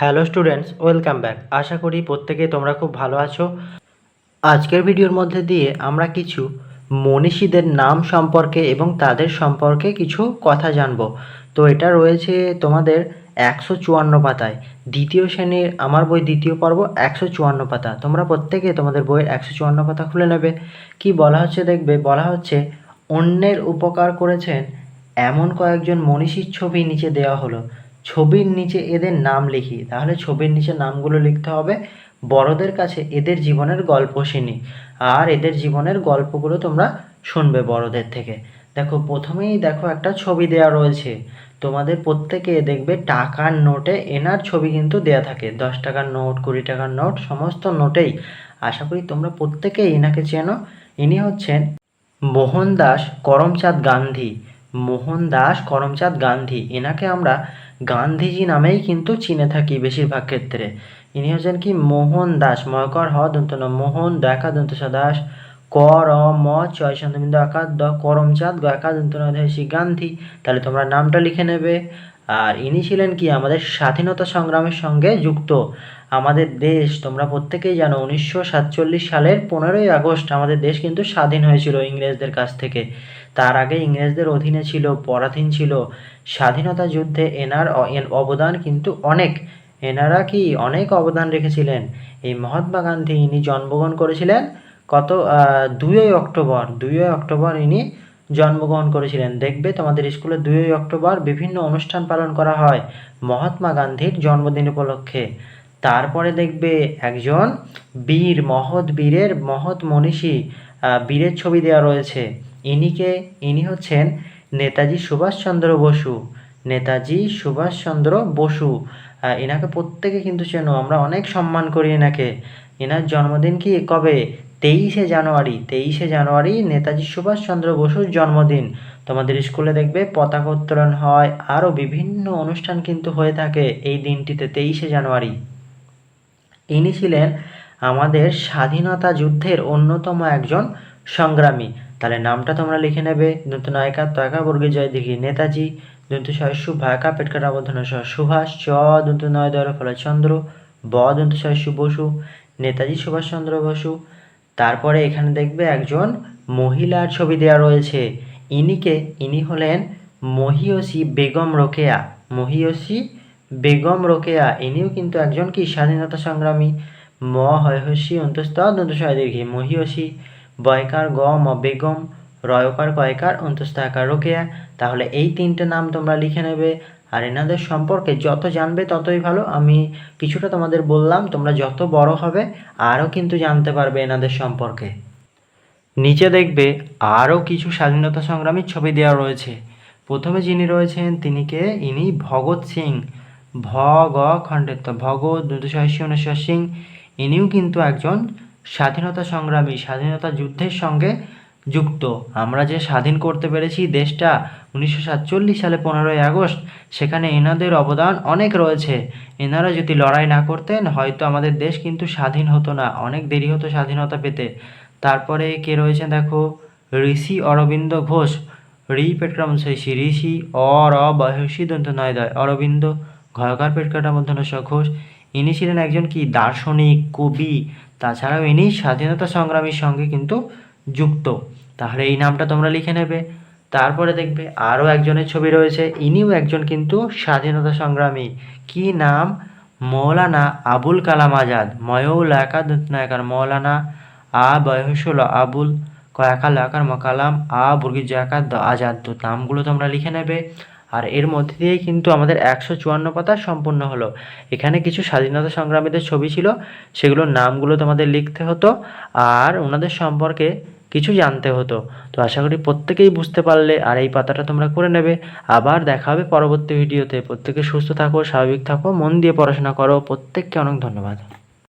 Hello students, welcome back. আশা করি প্রত্যেকে তোমরা খুব ভালো আছো। আজকের ভিডিওর মধ্যে দিয়ে আমরা কিছু মনীষীদের নাম সম্পর্কে এবং তাদের সম্পর্কে কিছু কথা জানব। তো এটা রয়েছে তোমাদের একশো চুয়ান্ন পাতায়। দ্বিতীয় শ্রেণির আমার বই দ্বিতীয় পর্ব একশো চুয়ান্ন পাতা। তোমরা প্রত্যেকে তোমাদের বইয়ের একশো চুয়ান্ন পাতা খুলে নেবে। কি বলা হচ্ছে দেখবে? বলা হচ্ছে, অন্যের উপকার করেছেন এমন কয়েকজন মনীষীর ছবি নিচে দেওয়া হলো। ছবির নিচে এদের নাম লিখি। তাহলে ছবির নিচে নামগুলো লিখতে হবে বড়দের কাছে এদের জীবনের গল্প শুনি। আর এদের জীবনের গল্পগুলো তোমরা শুনবে বড়দের থেকে। দেখো, প্রথমেই দেখো একটা ছবি দেওয়া রয়েছে। তোমাদের প্রত্যেকে দেখবে টাকার নোটে এনার ছবি কিন্তু দেয়া থাকে। দশ টাকার নোট, কুড়ি টাকার নোট, সমস্ত নোটেই। আশা করি তোমরা প্রত্যেকেই এনাকে চেনো। ইনি হচ্ছেন মোহনদাস করমচাঁদ গান্ধী। মোহনদাস করমচাঁদ গান্ধী। এনাকে আমরা গান্ধীজি নামেই কিন্তু চিনে থাকি বেশিরভাগ ক্ষেত্রে। ইনি হচ্ছেন কি মোহন দাস ময়কর হ দন্ত ন, মোহন দেখা দন্ত দাস কর ম চয় সন্ধ্যবিন্দু আকার দ করমচাঁদ গ একা দন্ত ন গান্ধী, তাহলে তোমরা নামটা লিখে নেবে। আর ইনি ছিলেন কি আমাদের স্বাধীনতা সংগ্রামের সঙ্গে যুক্ত। আমাদের দেশ, তোমরা প্রত্যেকেই জানো, উনিশশো সাতচল্লিশ সালের পনেরোই আগস্ট আমাদের দেশ কিন্তু স্বাধীন হয়েছিল ইংরেজদের কাছ থেকে। তার আগে ইংরেজদের অধীনে ছিল, পরাধীন ছিল। স্বাধীনতা যুদ্ধে এনার অবদান কিন্তু অনেক। এনারা কি অনেক অবদান রেখেছিলেন? এই মহাত্মা গান্ধী ইনি জন্মগ্রহণ করেছিলেন কত দুইই অক্টোবর। দুইই অক্টোবর ইনি জন্মগ্রহণ করেছিলেন। দেখবে তোমাদের স্কুলে দুইই অক্টোবর বিভিন্ন অনুষ্ঠান পালন করা হয় মহাত্মা গান্ধীর জন্মদিন উপলক্ষে। তারপরে দেখবে একজন বীর, মহৎ বীরের, মহৎ মনীষী বীরের ছবি দেওয়া রয়েছে। ইনিকে ইনি হচ্ছেন নেতাজি সুভাষচন্দ্র বসু। নেতাজি সুভাষচন্দ্র বসু। এনাকে প্রত্যেকে কিন্তু চেনো, আমরা অনেক সম্মান করি এনাকে এনার জন্মদিন কি? কবে? তেইশে জানুয়ারি। তেইশে জানুয়ারি নেতাজি সুভাষচন্দ্র বসুর জন্মদিন। তোমাদের স্কুলে দেখবে পতাকা উত্তোলন হয় আরও বিভিন্ন অনুষ্ঠান কিন্তু হয়ে থাকে এই দিনটিতে, তেইশে জানুয়ারি। ইনি ছিলেন আমাদের স্বাধীনতা যুদ্ধের অন্যতম একজন সংগ্রামী। তাহলে নামটা তোমরা লিখে নেবে। নতুন নায়িকা তয়কা বর্গে জয় দেখি নেতাজি। দন্ত শস্যু ভাকা পেটকাটা বন্ধন স সুভাষ চ। দন্ত নয় দর ফল চন্দ্র। ব। দন্ত শস্যু বসু নেতাজি সুভাষচন্দ্র বসু। তারপরে এখানে দেখবে একজন মহিলার ছবি দেওয়া রয়েছে। ইনিকে, ইনি হলেন মহিয়সী বেগম রোকেয়া। মহিয়সী বেগম রোকেয়া ইনিও কিন্তু একজন কি স্বাধীনতা সংগ্রামী ম হয়হসী অন্তস্থ দন্তস্বয় দীর্ঘে মহিয়সী, বয়কার গ ম বেগম, রয়কার কয়কার অন্তস্থ আকার রোকেয়া। তাহলে এই তিনটে নাম তোমরা লিখে নেবে। আর এনাদের সম্পর্কে যত জানবে ততই ভালো। আমি কিছুটা তোমাদের বললাম, তোমরা যত বড় হবে, আরও কিন্তু জানতে পারবে এনাদের সম্পর্কে। নিচে দেখবে আরও কিছু স্বাধীনতা সংগ্রামীর ছবি দেওয়া রয়েছে। প্রথমে যিনি রয়েছেন, তিনি কে? ইনি ভগৎ সিং। ভ গ খণ্ডের তো ভগৎ দুশাশি উনশাশি সিং ইনিও কিন্তু একজন স্বাধীনতা সংগ্রামী, স্বাধীনতা যুদ্ধের সঙ্গে যুক্ত। আমরা যে স্বাধীন করতে পেরেছি দেশটা উনিশশো সাতচল্লিশ সালে পনেরোই আগস্ট, সেখানে এনাদের অবদান অনেক রয়েছে। এনারা যদি লড়াই না করতেন, হয়তো আমাদের দেশ কিন্তু স্বাধীন হতো না, অনেক দেরি হতো স্বাধীনতা পেতে। তারপরে কে রয়েছে দেখো? ঋষি অরবিন্দ ঘোষ। রি পেটকাম শৈশী ঋষি অ র বয়সী দন্ত নয় দয় অরবিন্দ ঘয়কার পেটকাটা মধ্যন স ঘোষ ইনি ছিলেন একজন কি দার্শনিক, কবি, তাছাড়াও ইনি স্বাধীনতা সংগ্রামীর সঙ্গে কিন্তু যুক্ত। তাহলে এই নামটা তোমরা লিখে নেবে। তারপরে দেখবে আরও একজনের ছবি রয়েছে। ইনিও একজন কিন্তু স্বাধীনতা সংগ্রামী। কি নাম? মৌলানা আবুল কালাম আজাদ। ময়ৌল একা নায়কার মৌলানা আ বয়সল আবুল কয়াকাল আকার মকালাম আ বর্গীর জয়াকার দ আজাদ। তো নামগুলো তোমরা লিখে নেবে। আর এর মধ্যে দিয়েই কিন্তু আমাদের একশো চুয়ান্ন পাতা সম্পূর্ণ হলো। এখানে কিছু স্বাধীনতা সংগ্রামীদের ছবি ছিল, সেগুলোর নামগুলো তোমাদের লিখতে হতো আর ওনাদের সম্পর্কে কিছু জানতে হতো। তো আশা করি প্রত্যেকেই বুঝতে পারলে আর এই পাতাটা তোমরা করে নেবে। আবার দেখা হবে পরবর্তী ভিডিওতে। প্রত্যেকে সুস্থ থাকো, স্বাভাবিক থাকো, মন দিয়ে পড়াশোনা করো। প্রত্যেককে অনেক ধন্যবাদ।